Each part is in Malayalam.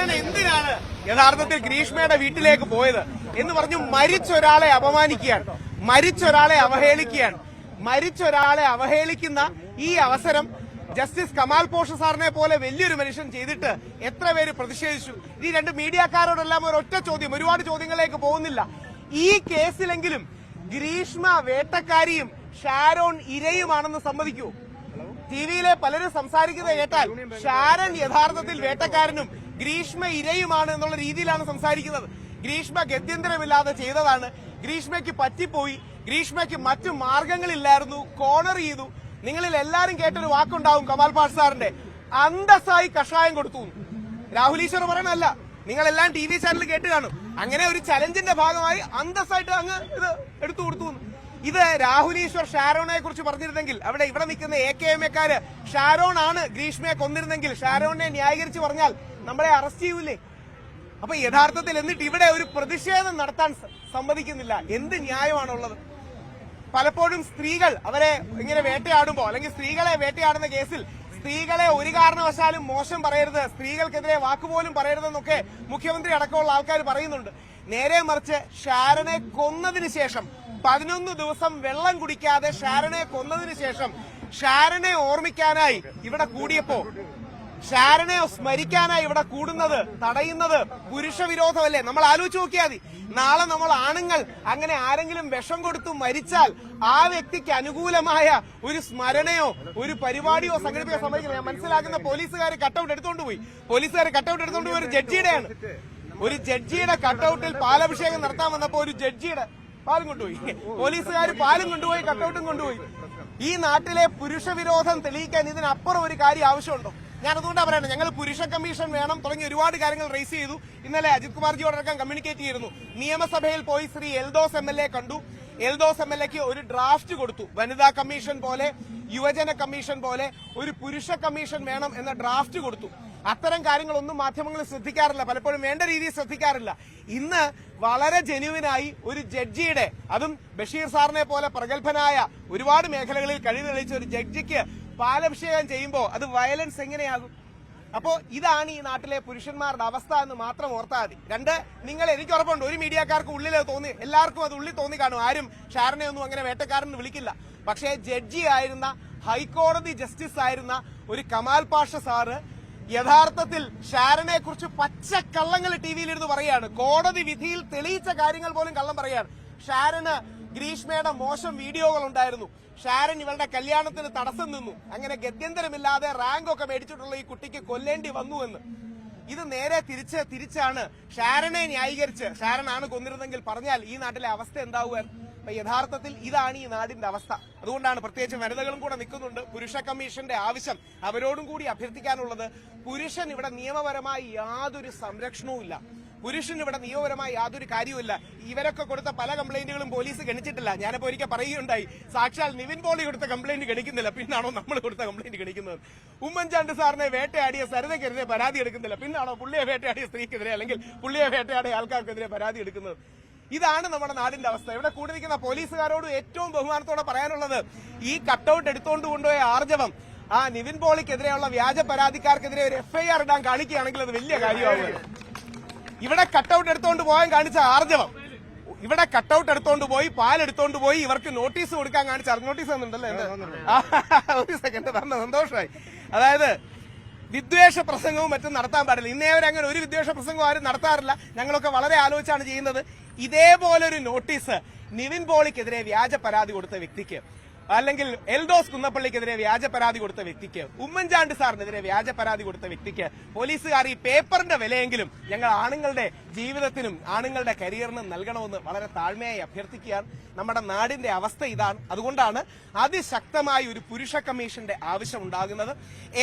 ഷാരൻ എന്തിനാണ് യഥാർത്ഥത്തിൽ ഗ്രീഷ്മയുടെ വീട്ടിലേക്ക് പോയത് എന്ന് പറഞ്ഞു മരിച്ചൊരാളെ അപമാനിക്കുകയാണ്. മരിച്ചൊരാളെ അവഹേളിക്കുകയാണ്. മരിച്ചൊരാളെ അവഹേളിക്കുന്ന ഈ അവസരം ജസ്റ്റിസ് കമാൽ പോഷ സാറിനെ പോലെ വലിയൊരു മനുഷ്യൻ ചെയ്തിട്ട് എത്ര പേര് പ്രതിഷേധിച്ചു? ഈ രണ്ട് മീഡിയക്കാരോടെല്ലാം ഒരു ഒറ്റ ചോദ്യം ഒരുപാട് ചോദ്യങ്ങളിലേക്ക് പോകുന്നില്ല. ഈ കേസിലെങ്കിലും ഗ്രീഷ്മ വേട്ടക്കാരിയും ഷാരോൺ ഇരയുമാണെന്ന് സമ്മതിക്കൂ. ടി വിയിലെ പലരും സംസാരിക്കുന്നത് കേട്ടാൽ ഷാരൻ യഥാർത്ഥത്തിൽ വേട്ടക്കാരനും ഗ്രീഷ്മ ഇരയുമാണ് എന്നുള്ള രീതിയിലാണ് സംസാരിക്കുന്നത്. ഗ്രീഷ്മ ഗത്യന്തരമില്ലാതെ ചെയ്തതാണ്. ഗ്രീഷ്മയ്ക്ക് പറ്റിപ്പോയി. ഗ്രീഷ്മയ്ക്ക് മറ്റു മാർഗങ്ങളില്ലായിരുന്നു. കോർണർ ചെയ്തു. നിങ്ങളിൽ എല്ലാരും കേട്ടൊരു വാക്കുണ്ടാവും കമാൽ പാഷ് സാറിന്റെ. അന്തസ്സായി കഷായം കൊടുത്തു. രാഹുൽ ഈശ്വർ പറയണല്ല നിങ്ങളെല്ലാം ടി വി ചാനൽ കേട്ട് കാണും. അങ്ങനെ ഒരു ചലഞ്ചിന്റെ ഭാഗമായി അന്തസ്സായിട്ട് അങ്ങ് ഇത് എടുത്തു കൊടുത്തു. ഇത് രാഹുൽ ഈശ്വർ ഷാരോണെ കുറിച്ച് പറഞ്ഞിരുന്നെങ്കിൽ അവിടെ ഇവിടെ നിൽക്കുന്ന എ കെ എം എക്കാര് ഷാരോൺ ആണ് ഗ്രീഷ്മയെ കൊന്നിരുന്നെങ്കിൽ ഷാരോണിനെ ന്യായീകരിച്ച് പറഞ്ഞാൽ നമ്മളെ അറസ്റ്റ് ചെയ്യൂലേ? അപ്പൊ യഥാർത്ഥത്തിൽ എന്നിട്ട് ഇവിടെ ഒരു പ്രതിഷേധം നടത്താൻ സമ്മതിക്കുന്നില്ല. എന്ത് ന്യായമാണുള്ളത്? പലപ്പോഴും സ്ത്രീകൾ അവരെ ഇങ്ങനെ വേട്ടയാടുമ്പോ അല്ലെങ്കിൽ സ്ത്രീകളെ വേട്ടയാടുന്ന കേസിൽ സ്ത്രീകളെ ഒരു കാരണവശാലും മോശം പറയരുത് സ്ത്രീകൾക്കെതിരെ വാക്കുപോലും പറയരുതെന്നൊക്കെ മുഖ്യമന്ത്രി അടക്കമുള്ള ആൾക്കാർ പറയുന്നുണ്ട്. നേരെ മറിച്ച് ഷാരനെ കൊന്നതിന് ശേഷം പതിനൊന്ന് ദിവസം വെള്ളം കുടിക്കാതെ ഷാരനെ കൊന്നതിന് ശേഷം ഷാരനെ ഓർമ്മിക്കാനായി ഇവിടെ കൂടിയപ്പോ ഷാരനെ സ്മരിക്കാനായി ഇവിടെ കൂടുന്നത് തടയുന്നത് പുരുഷ വിരോധമല്ലേ നമ്മൾ ആലോചിച്ച് നോക്കിയാൽ മതി. നാളെ നമ്മൾ ആണുങ്ങൾ അങ്ങനെ ആരെങ്കിലും വിഷം കൊടുത്തു മരിച്ചാൽ ആ വ്യക്തിക്ക് അനുകൂലമായ ഒരു സ്മരണയോ ഒരു പരിപാടിയോ സംഘടിപ്പിക്കാൻ സമ്മതിക്കില്ല. ഞാൻ മനസ്സിലാക്കുന്ന പോലീസുകാർ കട്ടൗട്ട് എടുത്തോണ്ട് പോയി. പോലീസുകാർ കട്ടൗട്ട് എടുത്തോണ്ട് പോയി ഒരു ജഡ്ജിയുടെയാണ്. ഒരു ജഡ്ജിയുടെ കട്ടൗട്ടിൽ പാലഭിഷേകം നടത്താൻ വന്നപ്പോ ഒരു ജഡ്ജിയുടെ പാലും കൊണ്ടുപോയി. പോലീസുകാർ പാലും കൊണ്ടുപോയി കട്ടൗട്ടും കൊണ്ടുപോയി. ഈ നാട്ടിലെ പുരുഷ വിരോധം തെളിയിക്കാൻ ഇതിനപ്പുറം ഒരു കാര്യം ആവശ്യമുണ്ടോ? ഞാൻ അതുകൊണ്ടാണ് പറയുന്നത് ഞങ്ങൾ പുരുഷ കമ്മീഷൻ വേണം തുടങ്ങി ഒരുപാട് കാര്യങ്ങൾ റേസ് ചെയ്തു. ഇന്നലെ അജിത് കുമാർജിയോടക്കം കമ്മ്യൂണിക്കേറ്റ് ചെയ്തിരുന്നു. നിയമസഭയിൽ പോയി ശ്രീ എൽദോസ് എം കണ്ടു. എൽദോസ് എം ഒരു ഡ്രാഫ്റ്റ് കൊടുത്തു. വനിതാ കമ്മീഷൻ പോലെ യുവജന കമ്മീഷൻ പോലെ ഒരു പുരുഷ കമ്മീഷൻ വേണം എന്ന ഡ്രാഫ്റ്റ് കൊടുത്തു. അത്തരം കാര്യങ്ങളൊന്നും മാധ്യമങ്ങൾ ശ്രദ്ധിക്കാറില്ല. പലപ്പോഴും വേണ്ട രീതിയിൽ ശ്രദ്ധിക്കാറില്ല. ഇന്ന് വളരെ ജെന്യുവിനായി ഒരു ജഡ്ജിയുടെ അതും ബഷീർ സാറിനെ പോലെ പ്രഗത്ഭനായ ഒരുപാട് മേഖലകളിൽ കഴിവ് തെളിയിച്ച ഒരു ജഡ്ജിക്ക് പാലഭിഷേകം ചെയ്യുമ്പോൾ അത് വയലൻസ് എങ്ങനെയാകും? അപ്പോ ഇതാണ് ഈ നാട്ടിലെ പുരുഷന്മാരുടെ അവസ്ഥ എന്ന് മാത്രം ഓർത്താൽ മതി. രണ്ട് നിങ്ങൾ എനിക്ക് ഉറപ്പുണ്ട്. ഒരു മീഡിയക്കാർക്ക് ഉള്ളിൽ തോന്നി എല്ലാവർക്കും അത് ഉള്ളിൽ തോന്നി കാണും. ആരും ഷാരനെ ഒന്നും അങ്ങനെ വേട്ടക്കാരൻ വിളിക്കില്ല. പക്ഷേ ജഡ്ജി ആയിരുന്ന ഹൈക്കോടതി ജസ്റ്റിസ് ആയിരുന്ന ഒരു കമാൽ പാഷ സാറ് യഥാർത്ഥത്തിൽ ഷാരനെ കുറിച്ച് പച്ചക്കള്ളങ്ങൾ ടി വിയിലിരുന്ന് പറയാണ് കോടതി വിധിയിൽ തെളിയിച്ച കാര്യങ്ങൾ പോലും കള്ളം പറയാണ് ഷാരന് ഗ്രീഷ്മയുടെ മോശം വീഡിയോകൾ ഉണ്ടായിരുന്നു. ഷാരൻ ഇവളുടെ കല്യാണത്തിന് തടസ്സം നിന്നു. അങ്ങനെ ഗത്യന്തരമില്ലാതെ റാങ്ക് ഒക്കെ മേടിച്ചിട്ടുള്ള ഈ കുട്ടിക്ക് കൊല്ലേണ്ടി വന്നു എന്ന്. ഇത് നേരെ തിരിച്ച് തിരിച്ചാണ് ഷാരനെ ന്യായീകരിച്ച് ഷാരനാണ് കൊന്നിരുന്നെങ്കിൽ പറഞ്ഞാൽ ഈ നാട്ടിലെ അവസ്ഥ എന്താവുക? അപ്പൊ യഥാർത്ഥത്തിൽ ഇതാണ് ഈ നാടിന്റെ അവസ്ഥ. അതുകൊണ്ടാണ് പ്രത്യേകിച്ച് വനിതകളും കൂടെ നിൽക്കുന്നുണ്ട്. പുരുഷ കമ്മീഷന്റെ ആവശ്യം അവരോടും കൂടി അഭ്യർത്ഥിക്കാനുള്ളത് പുരുഷൻ ഇവിടെ നിയമപരമായി യാതൊരു സംരക്ഷണവും പുരുഷന് ഇവിടെ നിയമപരമായി യാതൊരു കാര്യവുമില്ല. ഇവരൊക്കെ കൊടുത്ത പല കംപ്ലൈന്റുകളും പോലീസ് ഗണിച്ചിട്ടില്ല. ഞാനിപ്പോ ഒരിക്കൽ പറയുകയുണ്ടായി. സാക്ഷാൽ നിവിൻ പോളി കൊടുത്ത കംപ്ലൈന്റ് ഗണിക്കുന്നില്ല. പിന്നാണോ നമ്മൾ കൊടുത്ത കംപ്ലൈന്റ് ഗണിക്കുന്നത്? ഉമ്മൻചാണ്ടി സാറിനെ വേട്ടയാടിയ സരിതയ്ക്കെതിരെ പരാതി എടുക്കുന്നില്ല. പിന്നാണോ പുള്ളിയെ വേട്ടയാടിയ സ്ത്രീക്കെതിരെ അല്ലെങ്കിൽ പുള്ളിയെ വേട്ടയാടിയ ആൾക്കാർക്കെതിരെ പരാതി എടുക്കുന്നത്? ഇതാണ് നമ്മുടെ നാടിന്റെ അവസ്ഥ. ഇവിടെ കൂടി നിൽക്കുന്ന പോലീസുകാരോട് ഏറ്റവും ബഹുമാനത്തോടെ പറയാനുള്ളത് ഈ കട്ടൗട്ട് എടുത്തുകൊണ്ട് കൊണ്ടുപോയ ആർജവം. ആ നിവിൻ പോളിക്കെതിരെയുള്ള വ്യാജ പരാതിക്കാർക്കെതിരെ ഒരു എഫ്ഐആർ ഇടാൻ കാണിക്കുകയാണെങ്കിൽ അത് വലിയ കാര്യമാവുക ഇവിടെ കട്ടൗട്ട് എടുത്തോണ്ട് പോകാൻ കാണിച്ച ആർജവം. ഇവിടെ കട്ടൗട്ട് എടുത്തോണ്ട് പോയി പാൽ എടുത്തോണ്ട് പോയി ഇവർക്ക് നോട്ടീസ് കൊടുക്കാൻ കാണിച്ച നോട്ടീസ് തന്നിട്ടുണ്ടല്ലേ? ഒരു സെക്കൻഡ് തന്ന സന്തോഷമായി അതായത് വിദ്വേഷ പ്രസംഗവും മറ്റും നടത്താൻ പാടില്ല. ഇന്നേ വരെ അങ്ങനെ ഒരു വിദ്വേഷ പ്രസംഗവും ആരും നടത്താറില്ല. ഞങ്ങളൊക്കെ വളരെ ആലോചിച്ചാണ് ചെയ്യുന്നത്. ഇതേപോലൊരു നോട്ടീസ് നിവിൻ പോളിക്കെതിരെ വ്യാജ പരാതി കൊടുത്ത വ്യക്തിക്ക്. അല്ലെങ്കിൽ എൽദോസ് കുന്നപ്പള്ളിക്കെതിരെ വ്യാജ പരാതി കൊടുത്ത വ്യക്തിക്ക് ഉമ്മൻചാണ്ടി സാറിനെതിരെ വ്യാജ പരാതി കൊടുത്ത വ്യക്തിക്ക് പോലീസുകാർ ഈ പേപ്പറിന്റെ വിലയെങ്കിലും ഞങ്ങൾ ആണുങ്ങളുടെ ജീവിതത്തിനും ആണുങ്ങളുടെ കരിയറിനും നൽകണമെന്ന് വളരെ താഴ്മയായി അഭ്യർത്ഥിക്കുകയാണ്. നമ്മുടെ നാടിന്റെ അവസ്ഥ ഇതാണ്. അതുകൊണ്ടാണ് അതിശക്തമായ ഒരു പുരുഷ കമ്മീഷന്റെ ആവശ്യം ഉണ്ടാകുന്നത്.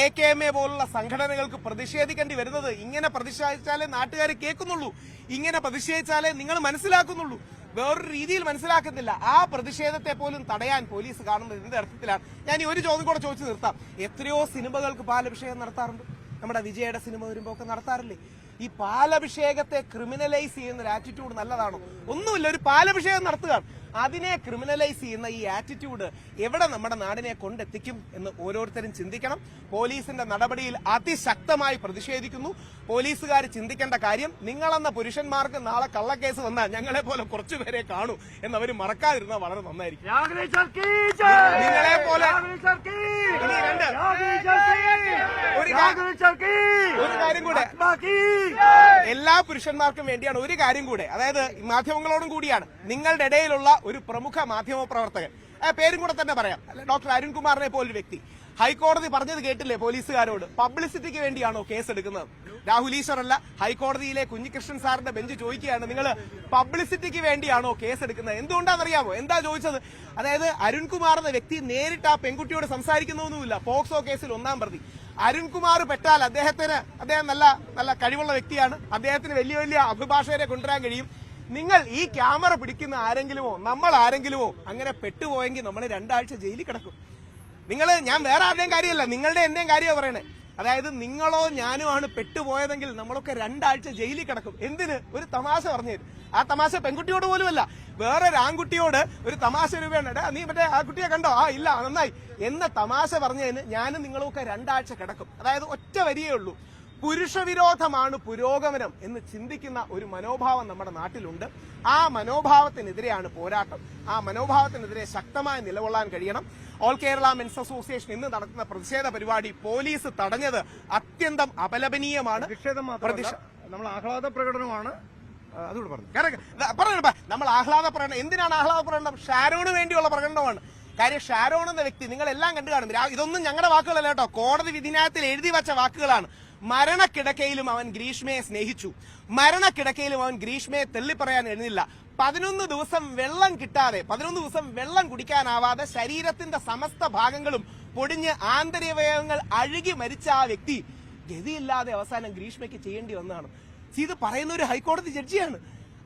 എ കെ എം എ പോലുള്ള സംഘടനകൾക്ക് പ്രതിഷേധിക്കേണ്ടി വരുന്നത് ഇങ്ങനെ പ്രതിഷേധിച്ചാലേ നാട്ടുകാർ കേൾക്കുന്നുള്ളൂ. ഇങ്ങനെ പ്രതിഷേധിച്ചാലേ നിങ്ങൾ മനസ്സിലാക്കുന്നുള്ളൂ. വേറൊരു രീതിയിൽ മനസ്സിലാക്കുന്നില്ല. ആ പ്രതിഷേധത്തെ പോലും തടയാൻ പോലീസ് കാണുന്നത് എന്ത് അർത്ഥത്തിലാണ്? ഞാൻ ഈ ഒരു ചോദ്യം കൂടെ ചോദിച്ചു നിർത്താം. എത്രയോ സിനിമകൾക്ക് പാലഭിഷേകം നടത്താറുണ്ട്. നമ്മുടെ വിജയയുടെ സിനിമ വരുമ്പോ ഒക്കെ നടത്താറില്ലേ? ഈ പാലഭിഷേകത്തെ ക്രിമിനലൈസ് ചെയ്യുന്ന ഒരു ആറ്റിറ്റ്യൂഡ് നല്ലതാണോ? ഒന്നുമില്ല ഒരു പാലഭിഷേകം നടത്തുക അതിനെ ക്രിമിനലൈസ് ചെയ്യുന്ന ഈ ആറ്റിറ്റ്യൂഡ് എവിടെ നമ്മുടെ നാടിനെ കൊണ്ടെത്തിക്കും എന്ന് ഓരോരുത്തരും ചിന്തിക്കണം. പോലീസിന്റെ നടപടിയിൽ അതിശക്തമായി പ്രതിഷേധിക്കുന്നു. പോലീസുകാർ ചിന്തിക്കേണ്ട കാര്യം നിങ്ങളെന്ന പുരുഷന്മാർക്ക് നാളെ കള്ളക്കേസ് വന്നാൽ ഞങ്ങളെ പോലെ കുറച്ചുപേരെ കാണൂ എന്നവർ മറക്കാതിരുന്നാൽ വളരെ നന്നായിരിക്കും! നിങ്ങളെ പോലെ-! ഒരു കാര്യം കൂടെ. എല്ലാ പുരുഷന്മാർക്കും വേണ്ടിയാണ് ഒരു കാര്യം കൂടെ. അതായത് മാധ്യമങ്ങളോടും കൂടിയാണ്. നിങ്ങളുടെ ഇടയിലുള്ള ഒരു പ്രമുഖ മാധ്യമ പ്രവർത്തകൻ. പേരും കൂടെ തന്നെ പറയാം. ഡോക്ടർ അരുൺകുമാറിനെ പോലൊരു വ്യക്തി. ഹൈക്കോടതി പറഞ്ഞത് കേട്ടില്ലേ പോലീസുകാരോട്? പബ്ലിസിറ്റിക്ക് വേണ്ടിയാണോ കേസ് എടുക്കുന്നത് രാഹുൽ ഈശ്വർ അല്ല ഹൈക്കോടതിയിലെ കുഞ്ഞികൃഷ്ണൻ സാറിന്റെ ബെഞ്ച് ചോദിക്കുകയാണ്. നിങ്ങൾ പബ്ലിസിറ്റിക്ക് വേണ്ടിയാണോ കേസ് എടുക്കുന്നത് എന്തുകൊണ്ടാണെന്നറിയാമോ എന്താ ചോദിച്ചത്? അതായത് അരുൺകുമാർ എന്ന വ്യക്തി നേരിട്ട് ആ പെൺകുട്ടിയോട് സംസാരിക്കുന്നൊന്നുമില്ല. പോക്സോ കേസിൽ ഒന്നാം പ്രതി. അരുൺകുമാർ പെട്ടാൽ അദ്ദേഹത്തിന് അദ്ദേഹം നല്ല നല്ല കഴിവുള്ള വ്യക്തിയാണ്. അദ്ദേഹത്തിന് വലിയ വലിയ അഭിഭാഷകരെ കൊണ്ടുവരാൻ കഴിയും. നിങ്ങൾ ഈ ക്യാമറ പിടിക്കുന്ന ആരെങ്കിലുമോ നമ്മൾ ആരെങ്കിലുമോ അങ്ങനെ പെട്ടുപോയെങ്കിൽ നമ്മൾ രണ്ടാഴ്ച ജയിലിൽ കിടക്കും. നിങ്ങൾ ഞാൻ വേറെ ആരുടെയും കാര്യമല്ല നിങ്ങളുടെ എന്റെയും കാര്യമാണ് പറയണേ. അതായത് നിങ്ങളോ ഞാനോ ആണ് പെട്ടുപോയതെങ്കിൽ നമ്മളൊക്കെ രണ്ടാഴ്ച ജയിലിൽ കിടക്കും. എന്തിന്? ഒരു തമാശ പറഞ്ഞു ആ തമാശ പെൺകുട്ടിയോട് പോലുമല്ല. വേറെ ആൺകുട്ടിയോട് ഒരു തമാശ രൂപയാണ് "എടാ, നീ മറ്റേ ആ കുട്ടിയെ കണ്ടോ? ആ ഇല്ല നന്നായി. എന്ന തമാശ പറഞ്ഞതിന് ഞാനും നിങ്ങളൊക്കെ രണ്ടാഴ്ച കിടക്കും. അതായത് ഒറ്റ വരിയേ ഉള്ളൂ. പുരുഷവിരോധമാണ് പുരോഗമനം എന്ന് ചിന്തിക്കുന്ന ഒരു മനോഭാവം നമ്മുടെ നാട്ടിലുണ്ട്. ആ മനോഭാവത്തിനെതിരെയാണ് പോരാട്ടം. ആ മനോഭാവത്തിനെതിരെ ശക്തമായി നിലകൊള്ളാൻ കഴിയണം. ഓൾ കേരള മെൻസ് അസോസിയേഷൻ ഇന്ന് നടത്തുന്ന പ്രതിഷേധ പരിപാടി പോലീസ് തടഞ്ഞത് അത്യന്തം അപലപനീയമാണ്. നമ്മൾ ആഹ്ലാദ പ്രകടനമാണ് അതുകൂടെ പറഞ്ഞു. പറഞ്ഞു നമ്മൾ ആഹ്ലാദ പ്രകടനം എന്തിനാണ് ആഹ്ലാദ പ്രകടനം? ഷാരോണ് വേണ്ടിയുള്ള പ്രകടനമാണ്. കാര്യം ഷാരോൺ എന്ന വ്യക്തി നിങ്ങൾ എല്ലാം കണ്ടു കാണും. ഇതൊന്നും ഞങ്ങളുടെ വാക്കുകളല്ല കേട്ടോ. കോടതി വിധിന്യായത്തിൽ എഴുതി വെച്ച വാക്കുകളാണ്. മരണക്കിടക്കയിലും അവൻ ഗ്രീഷ്മയെ സ്നേഹിച്ചു. മരണക്കിടക്കയിലും അവൻ ഗ്രീഷ്മയെ തെള്ളിപ്പറയാൻ എഴുന്നില്ല. പതിനൊന്ന് ദിവസം വെള്ളം കിട്ടാതെ പതിനൊന്ന് ദിവസം വെള്ളം കുടിക്കാനാവാതെ ശരീരത്തിന്റെ സമസ്ത ഭാഗങ്ങളും പൊടിഞ്ഞ് ആന്തരികവയവങ്ങൾ അഴുകി മരിച്ച ആ വ്യക്തി ഗതിയില്ലാതെ അവസാനം ഗ്രീഷ്മയ്ക്ക് ചെയ്യേണ്ടി വന്നതാണ്. ഇത് പറയുന്ന ഒരു ഹൈക്കോടതി ജഡ്ജിയാണ്.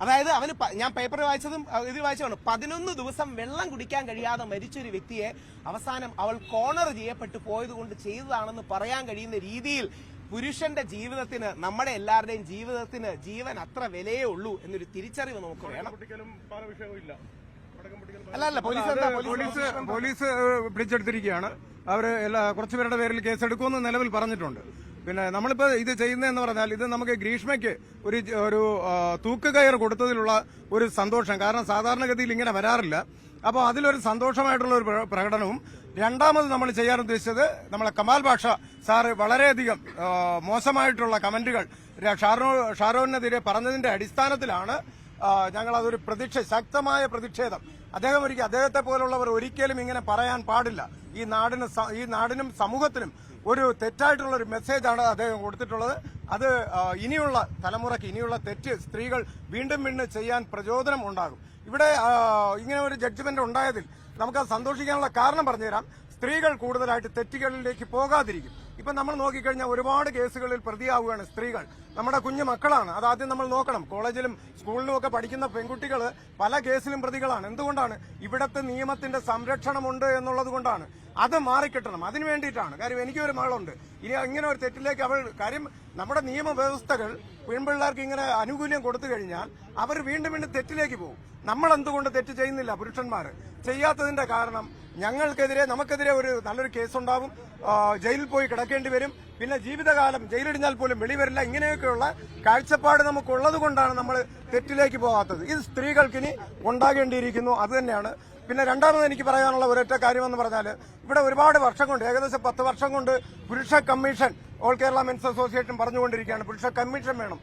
അതായത് അവന് ഞാൻ പേപ്പർ വായിച്ചതും ഇത് വായിച്ചതാണ്. പതിനൊന്ന് ദിവസം വെള്ളം കുടിക്കാൻ കഴിയാതെ മരിച്ചൊരു വ്യക്തിയെ അവസാനം അവൾ കോണർ ചെയ്യപ്പെട്ടു പോയത് കൊണ്ട് ചെയ്തതാണെന്ന് പറയാൻ കഴിയുന്ന രീതിയിൽ പുരുഷന്റെ ജീവിതത്തിന് നമ്മുടെ എല്ലാവരുടെയും ജീവിതത്തിന് ജീവൻ അത്ര വിലയേ ഉള്ളൂ എന്നൊരു തിരിച്ചറിവ് നമുക്ക് വേണം. അല്ല അല്ല പോലീസ് പോലീസ് പോലീസ് പിടിച്ചെടുത്തിരിക്കുകയാണ്. അവർ എല്ലാ കുറച്ചുപേരുടെ പേരിൽ കേസെടുക്കുമെന്ന് നിലവിൽ പറഞ്ഞിട്ടുണ്ട്. പിന്നെ നമ്മളിപ്പോ ഇത് ചെയ്യുന്നതെന്ന് പറഞ്ഞാൽ ഇത് നമുക്ക് ഗ്രീഷ്മയ്ക്ക് ഒരു ഒരു തൂക്കുകയർ കൊടുത്തതിലുള്ള ഒരു സന്തോഷം. കാരണം സാധാരണഗതിയിൽ ഇങ്ങനെ വരാറില്ല. അപ്പോൾ അതിലൊരു സന്തോഷമായിട്ടുള്ള ഒരു പ്ര- പ്രകടനവും രണ്ടാമത് നമ്മൾ ചെയ്യാൻ ഉദ്ദേശിച്ചത് നമ്മളെ കമാൽ ഭാഷ സാറ് വളരെയധികം മോശമായിട്ടുള്ള കമന്റുകൾ ഷാറോ ഷാറോനെതിരെ പറഞ്ഞതിന്റെ അടിസ്ഥാനത്തിലാണ് ഞങ്ങൾ അതൊരു പ്രതിഷ ശക്തമായ പ്രതിഷേധം. അദ്ദേഹം ഒരിക്കലും അദ്ദേഹത്തെ പോലുള്ളവർ ഒരിക്കലും ഇങ്ങനെ പറയാൻ പാടില്ല. ഈ നാടിന് ഈ നാടിനും സമൂഹത്തിനും ഒരു തെറ്റായിട്ടുള്ള ഒരു മെസ്സേജാണ് അദ്ദേഹം കൊടുത്തിട്ടുള്ളത്. അത് ഇനിയുള്ള തലമുറയ്ക്ക് ഇനിയുള്ള തെറ്റ് സ്ത്രീകൾ വീണ്ടും വീണ്ടും ചെയ്യാൻ പ്രചോദനം ഉണ്ടാകും. ഇവിടെ ഇങ്ങനെ ഒരു ജഡ്ജ്മെന്റ് ഉണ്ടായതിൽ നമുക്ക് സന്തോഷിക്കാനുള്ള കാരണം പറഞ്ഞുതരാം. സ്ത്രീകൾ കൂടുതലായിട്ട് തെറ്റുകളിലേക്ക് പോകാതിരിക്കും. ഇപ്പൊ നമ്മൾ നോക്കിക്കഴിഞ്ഞാൽ ഒരുപാട് കേസുകളിൽ പ്രതിയാവുകയാണ് സ്ത്രീകൾ. നമ്മുടെ കുഞ്ഞു മക്കളാണ്. അത് ആദ്യം നമ്മൾ നോക്കണം. കോളേജിലും സ്കൂളിലും ഒക്കെ പഠിക്കുന്ന പെൺകുട്ടികൾ പല കേസിലും പ്രതികളാണ്. എന്തുകൊണ്ടാണ്? ഇവിടത്തെ നിയമത്തിന്റെ സംരക്ഷണമുണ്ട് എന്നുള്ളത് കൊണ്ടാണ്. അത് മാറിക്കിട്ടണം. അതിനു വേണ്ടിയിട്ടാണ്. കാര്യം എനിക്കൊരു മകളുണ്ട്. ഇനി ഇങ്ങനെ ഒരു തെറ്റിലേക്ക് അവൾ കാര്യം നമ്മുടെ നിയമവ്യവസ്ഥകൾ പെൺപിള്ളേർക്ക് ഇങ്ങനെ ആനുകൂല്യം കൊടുത്തു കഴിഞ്ഞാൽ അവർ വീണ്ടും വീണ്ടും തെറ്റിലേക്ക് പോകും. നമ്മൾ എന്തുകൊണ്ട് തെറ്റ് ചെയ്യുന്നില്ല പുരുഷന്മാർ? ചെയ്യാത്തതിന്റെ കാരണം ഞങ്ങൾക്കെതിരെ നമുക്കെതിരെ ഒരു നല്ലൊരു കേസുണ്ടാവും. ജയിലിൽ പോയി കിടക്കേണ്ടി വരും. പിന്നെ ജീവിതകാലം ജയിലിടിഞ്ഞാൽ പോലും വെളി വരില്ല. ഇങ്ങനെയൊക്കെയുള്ള കാഴ്ചപ്പാട് നമുക്കുള്ളത് കൊണ്ടാണ് നമ്മൾ തെറ്റിലേക്ക് പോകാത്തത്. ഇത് സ്ത്രീകൾക്കിനി ഉണ്ടാകേണ്ടിയിരിക്കുന്നു. അത് തന്നെയാണ്. പിന്നെ രണ്ടാമത് എനിക്ക് പറയാനുള്ള ഒരൊറ്റ കാര്യമെന്ന് പറഞ്ഞാൽ ഇവിടെ ഒരുപാട് വർഷം കൊണ്ട് ഏകദേശം പത്ത് വർഷം കൊണ്ട് പുരുഷ commission all Kerala men's association പറഞ്ഞുകൊണ്ടിരിക്കുകയാണ്. പുരുഷ കമ്മീഷൻ വേണം.